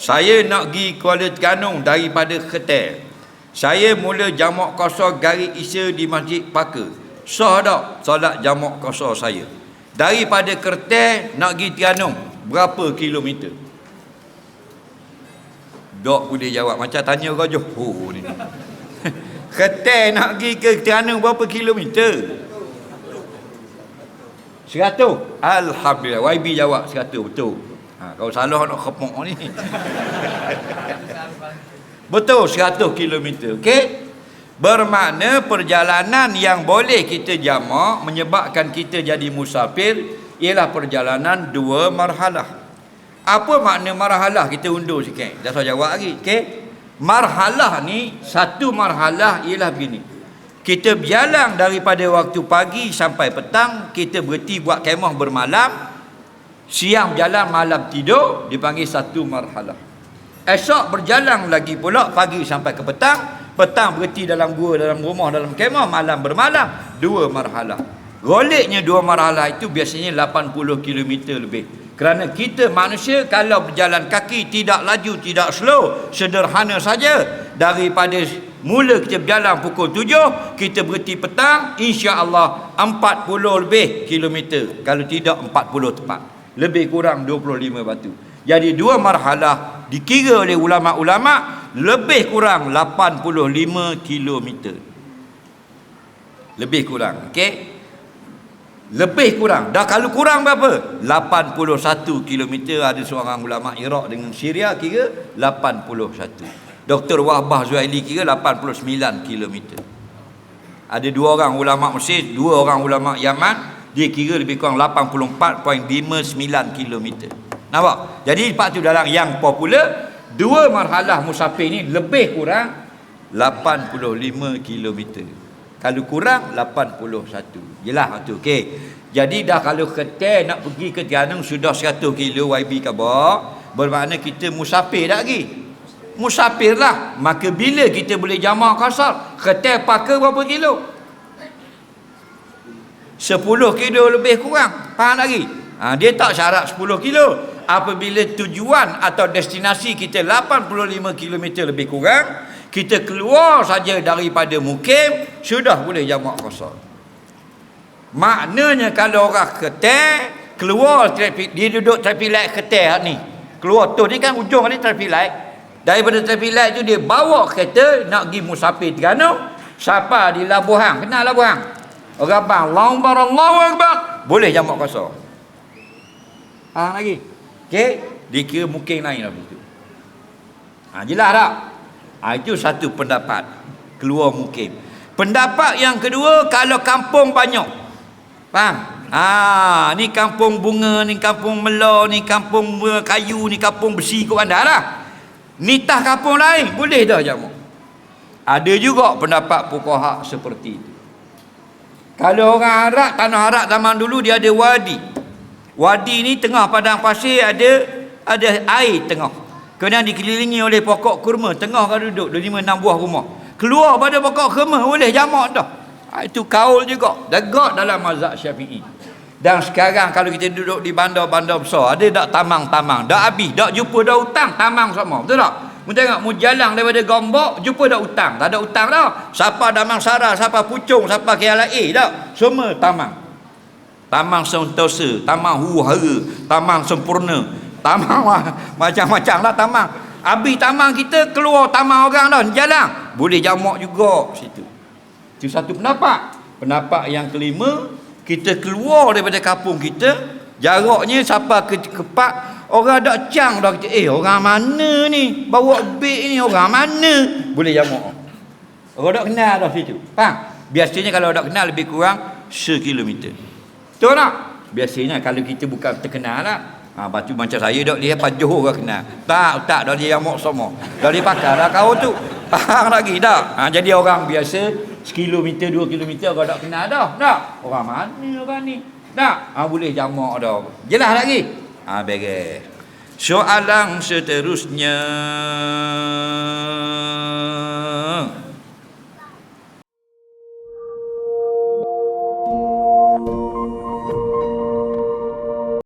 Saya nak pergi Kuala Terengganu daripada Ketel. Saya mula jamak kosor gari isya di Masjid Paka. Sah tak solat jamak kosor saya? Daripada Kertel nak pergi Terengganu berapa kilometer? Dok boleh jawab macam tanya kau Johor ni. Ketel nak pergi ke Terengganu berapa kilometer? Seratus. Alhamdulillah. YB jawab seratus. Betul. Ha, kau salah nak kepok ni. Betul. Seratus kilometer. Okey? Bermakna perjalanan yang boleh kita jamak menyebabkan kita jadi musafir ialah perjalanan dua marhalah. Apa makna marhalah? Kita undur sikit. Dah saya jawab lagi. Okey? Marhalah ni, satu marhalah ialah begini. Kita berjalan daripada waktu pagi sampai petang, kita berhenti buat kemah bermalam, siang berjalan, malam tidur, dipanggil satu marhalah. Esok berjalan lagi pula pagi sampai ke petang, petang berhenti dalam gua, dalam rumah, dalam kemah, malam bermalam, dua marhalah. Goliknya dua marhalah itu biasanya 80 km lebih. Kerana kita manusia kalau berjalan kaki tidak laju, tidak slow, sederhana saja daripada Mula kita berjalan pukul 7, kita berhenti petang, insya-Allah 40 lebih kilometer. Kalau tidak 40 tepat. Lebih kurang 25 batu. Jadi dua marhalah dikira oleh ulama-ulama lebih kurang 85 kilometer. Lebih kurang, okey? Lebih kurang. Dah kalau kurang berapa? 81 kilometer ada seorang ulama Iraq dengan Syria kira 81. Dr. Wahbah Zuhaili kira 89 km. Ada dua orang ulama Mesir, dua orang ulama Yaman, dia kira lebih kurang 84.59 km. Nampak? Jadi lepas tu dalam yang popular, dua marhalah musafir ni lebih kurang 85 km. Kalau kurang 81. Jelas tu. Okey. Jadi dah kalau ketel nak pergi ke Tianang sudah 100 kilo YB khabar, bermakna kita musafir dah lagi musafir lah maka bila kita boleh jamak kasar ketel pakai berapa kilo 10 kilo lebih kurang faham lagi ha, dia tak syarat 10 kilo apabila tujuan atau destinasi kita 85 km lebih kurang kita keluar saja daripada mukim sudah boleh jamak kasar maknanya kalau orang ketel keluar traffic dia duduk traffic light ketel ni keluar tu ni kan ujung ni traffic light Daripada traffic light tu dia bawa kereta nak pergi musafir Terengganu. Siapa di Labuhan? Kenal Labuhan? Orang bang, Allahu Akbar, Allahu Akbar. Boleh jamak kosong. Faham lagi? Okey? Dikira mungkin lain lah begitu. Ha, jelas tak? Ha, itu satu pendapat. Keluar mungkin. Pendapat yang kedua, kalau kampung banyak. Faham? Ah, ni kampung bunga, ni kampung melo, ni kampung kayu, ni kampung besi kau anda lah. Nitah kampung lain boleh dah jamu. Ada juga pendapat fuqaha seperti itu. Kalau orang Arab, tanah Arab zaman dulu dia ada wadi. Wadi ni tengah padang pasir ada ada air tengah. Kemudian dikelilingi oleh pokok kurma, tengah kan duduk 5 6 buah rumah. Keluar pada pokok kurma boleh jamak dah. Ha, itu kaul juga. Degak dalam mazhab Syafi'i. Dan sekarang kalau kita duduk di bandar-bandar besar, ada tak tamang-tamang? Tak habis, tak jumpa dah hutang, tamang semua. Betul tak? Mu tengok, mu jalan daripada Gombok, jumpa dah hutang. Tak ada hutang dah. Siapa Damang Sarah, siapa Pucung, siapa KLA tak? Semua tamang. Tamang sentosa, tamang huhara, tamang sempurna. Tamang macam-macam lah tamang. Habis tamang kita, keluar tamang orang dah, jalan. Boleh jamak juga situ. Itu satu pendapat. Pendapat yang kelima, kita keluar daripada kampung kita jaraknya siapa ke kepak orang ada cang dah kita eh orang mana ni? Bawa beg ni orang mana? Boleh jamak orang tak kenal dah situ. Faham? Biasanya kalau tak kenal lebih kurang sekilometer. Betul tak? Biasanya kalau kita bukan terkenal lah. Ha, batu macam saya dok dia apa Johor ke kenal. Tak, tak dah dia yang semua. Dah dia pakai dah kau tu. Faham lagi tak? Ha, jadi orang biasa sekilometer dua kilometer kau tak kenal dah. Tak? Orang mana orang ni tak ha, boleh jamak dah. Jelas lagi. Ha, beres soalan seterusnya